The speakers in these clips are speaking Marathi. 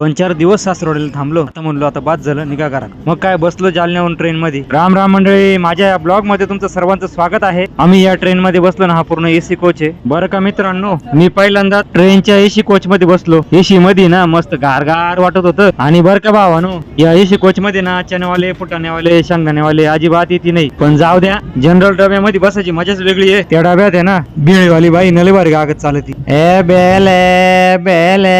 दोन चार दिवस सासरवाडीला थांबलो. आता म्हणलो आता बाद झालं निघा करा मग काय बसलो जालन्याहून ट्रेन मध्ये. राम राम मंडळी माझ्या या ब्लॉगमध्ये तुमचं सर्वांचं स्वागत आहे. आम्ही या ट्रेन मध्ये बसलो ना हा पूर्ण एसी कोच आहे. बरं का मित्रांनो मी पहिल्यांदा ट्रेनच्या एसी कोच मध्ये बसलो. एसी मध्ये ना मस्त गारगार वाटत होतं. आणि बरं का भावानो या एसी कोच मध्ये ना चण्यावाले फुटाण्यावाले शेंगदाण्यावाले अजिबात येते नाही. पण जाऊ द्या जनरल डब्यामध्ये बसायची मजाच वेगळी आहे. त्या डब्यात आहे ना बिळीवाली बाई नली गागत कागद चालती. ए बेले बेले.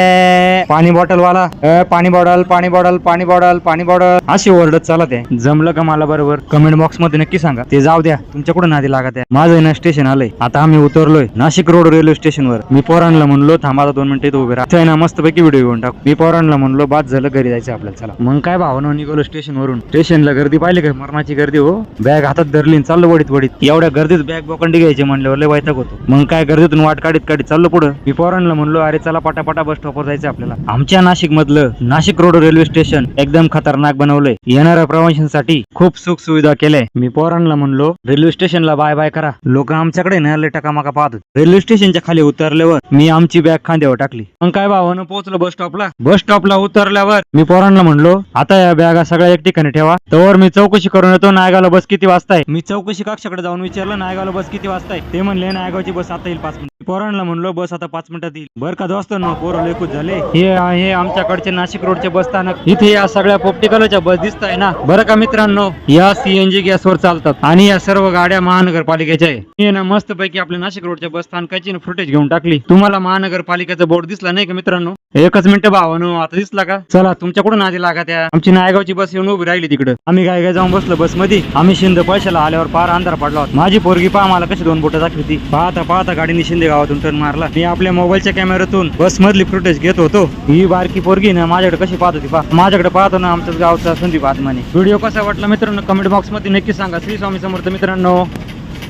पाणी बॉटल वाला ए, पाणी बॉटल पाणी बॉटल पाणी बॉटल पाणी बॉटल. अशी ओरडत चालत आहे. जमलं का मला बरोबर? कमेंट बॉक्समध्ये नक्की सांगा. ते जाऊ द्या. तुमच्याकडून नादी लागत आहे. माझं आहे ना स्टेशन आलंय. आता आम्ही उतरलोय. नाशिक रोड रेल्वे स्टेशनवर. मी पोरांना म्हणलो थांबा आता दोन मिनिटं इथं उभे राहा. आहे ना मस्त पैकी व्हिडिओ घेऊन टाकू. मी पोरांना म्हणलो बाद झालं घरी जायचं आपल्याला. चला. मग काय भावना निघालो स्टेशन वरून स्टेशनला गर्दी पाहिली का? मरणाची गर्दी हो. बॅग हातात धरली आणि चाललो वडीत वडीत. एवढ्या गर्दीत बॅग बोकंडी घ्यायची म्हणल्यावर लय वैताग होतो. मग काय गर्दीतून वाट काढीत काढीत चाललो पुढं. मी पोरांना म्हणलो अरे चला पटापटा बस स्टॉपवर जायचं आपल्याला. आमच्या नाशिक मधलं नाशिक रोड रेल्वे स्टेशन एकदम खतरनाक बनवलंय. येणाऱ्या प्रवाशांसाठी खूप सुख सुविधा केल्या. मी पोरांना म्हणलो रेल्वे स्टेशनला बाय बाय करा. लोक आमच्याकडे ना टकामाका पाहत रेल्वे स्टेशनच्या खाली उतरल्यावर मी आमची बॅग खांद्यावर टाकली. मग काय भावानं पोहोचलो बस स्टॉपला. बस स्टॉपला उतरल्यावर मी पोरांना म्हणलो आता या बॅगा सगळ्या एक ठिकाणी ठेवा. तर मी चौकशी करून येतो नायगावला बस किती वाजताय मी चौकशी कक्षाकडे जाऊन विचारलं नायगावला बस किती वाजताय ते म्हणले नायगावची बस आता येईल पाच मिनिट. पोरांना म्हणलो बस आता पाच मिनिटात येईल. बरं का दोस्त ना पोरं लय झाले. हे आहे आमच्याकडचे नाशिक रोडचे बस स्थानक. इथे या सगळ्या पोपटी बस दिसत आहे ना? बरं का मित्रांनो? या सीएनजी गॅसवर चालतात आणि या सर्व गाड्या महानगरपालिकेच्या आहे. ना मस्त पैकी आपल्या नाशिक रोडच्या बस स्थानकाची फुटेज घेऊन टाकली. तुम्हाला महानगरपालिकेचा बोर्ड दिसला नाही का मित्रांनो? एकच मिनिट भावानो आता दिसला का? चला तुमच्याकडून आधी लागा त्या. आमची नायगावची बस येऊन उभी राहिली तिकडे. आम्ही काय जाऊन बसलो बसमध्ये आम्ही शिंदे पैशाला आल्यावर फार अंधार पडला होता. माझी पोरगी पहा मला कशी दोन बोटं दाखवती पाहता पाहता गाडीने शिंदे गावातून टर्न मारला. मी आपल्या मोबाईलच्या कॅमेऱ्यातून बस मधली फुटेज घेत होतो. ही बारकी पोरगी ना माझ्याकडे कशी पाहत होती पा माझ्याकडे पाहतो ना आमच्याच गावचा संदीप आत्माने व्हिडिओ कसा वाटला मित्रांनो कमेंट बॉक्समध्ये नक्की सांगा. श्री स्वामी समर्थ मित्रांनो.